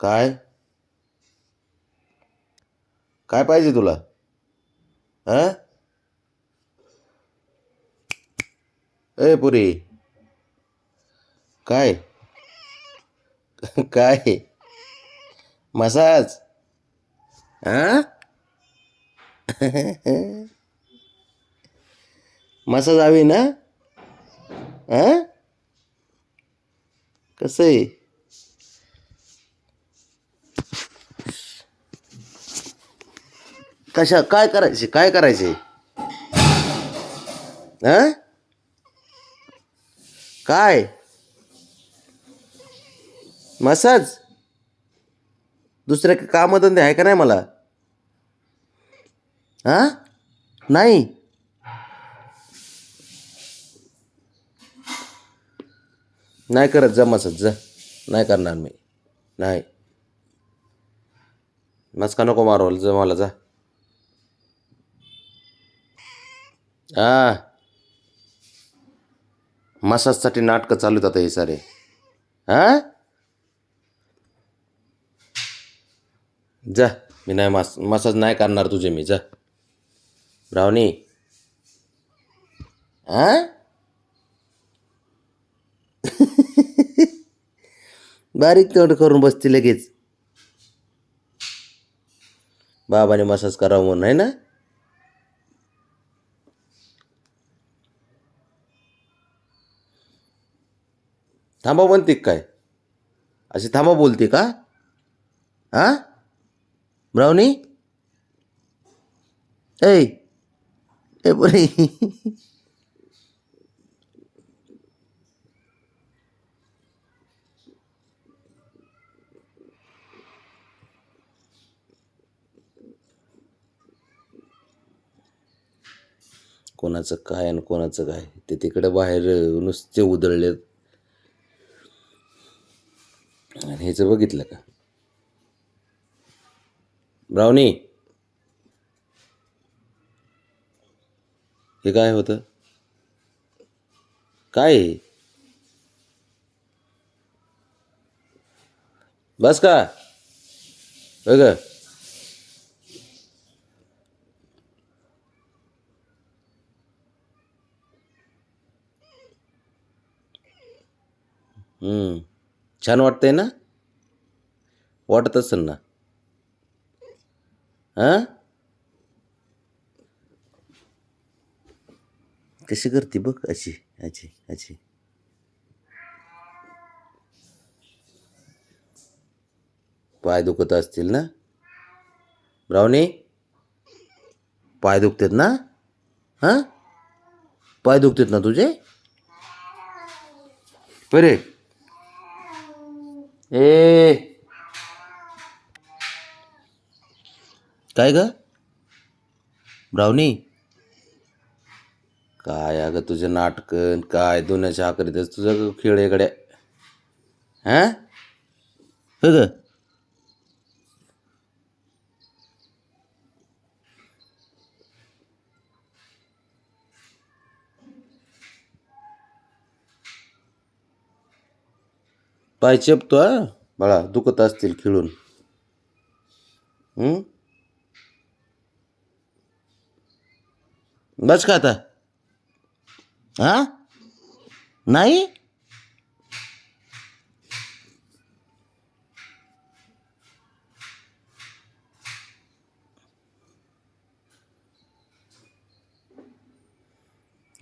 काय? काय पाहिजे तुला? हां ए पुरी. काय? काय? मसाज? हां मसाज हवी ना? हां कसं आहे? कशा काय करायचे? काय करायचे? हां? काय? मसाज? दुसऱ्या कामधंदे आहे का नाही मला? हां? नाही. नाही करत जा मसाज जा. नाही करणार मी. नाही. मस्का नको मारवल जा मला जा. हा. मसाजसाठी नाटकं चालू आहेत आता हे सारे. हां? जा मी नाही मास मसाज नाही करणार तुझे मी जा. ब्रावणी हां? बारीक तोंड करून बसते लगेच. बाबाने मसाज करावं म्हणून आहे ना? थांबा म्हणते काय? अशी थांबा बोलते का? हां? ब्रावणी ऐ ए बरे. कोणाचं काय आणि कोणाचं काय? ते तिकडे बाहेर नुसते उधळलेत. आणि ह्याचं बघितलं का? ब्राउनी हे काय होतं? काय बस का? बघ हम्म. छान वाटतंय ना? वाटत असेल ना? हां? कशी करते बघ अशी अशी अशी पाय दुखत असतील ना? ब्रावणी पाय दुखतात ना? हां? पाय दुखतात ना तुझे? बरे. ए. काय ग? ब्रावणी? काय अगं तुझे नाटकन काय दोन्याच्या आकरीतच तुझं खेळ इकडे हां? ग? पाय चेपतो हा? बाळा दुखत असतील खेळून. बस का आता? हा? नाही?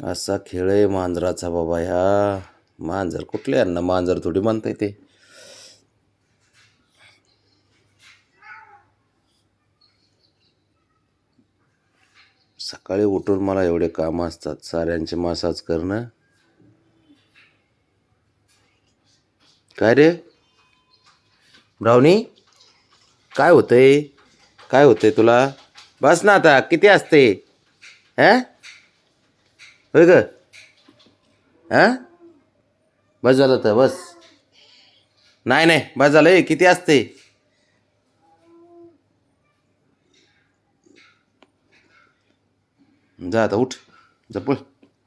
असा खेळ आहे मांजराचा बाबा ह्या. मांजर कुठले यांना? मांजर थोडी म्हणता येते सकाळी उठून मला एवढे कामं असतात. साऱ्यांचे मसाज करणं. काय रे? ब्रावणी काय होतंय? काय होतंय तुला? बस ना आता. किती असते? हं? होय ग? हां? बस झालं तर बस. नाही नाही बस झालं. आहे किती असते? जा आता उठ. जा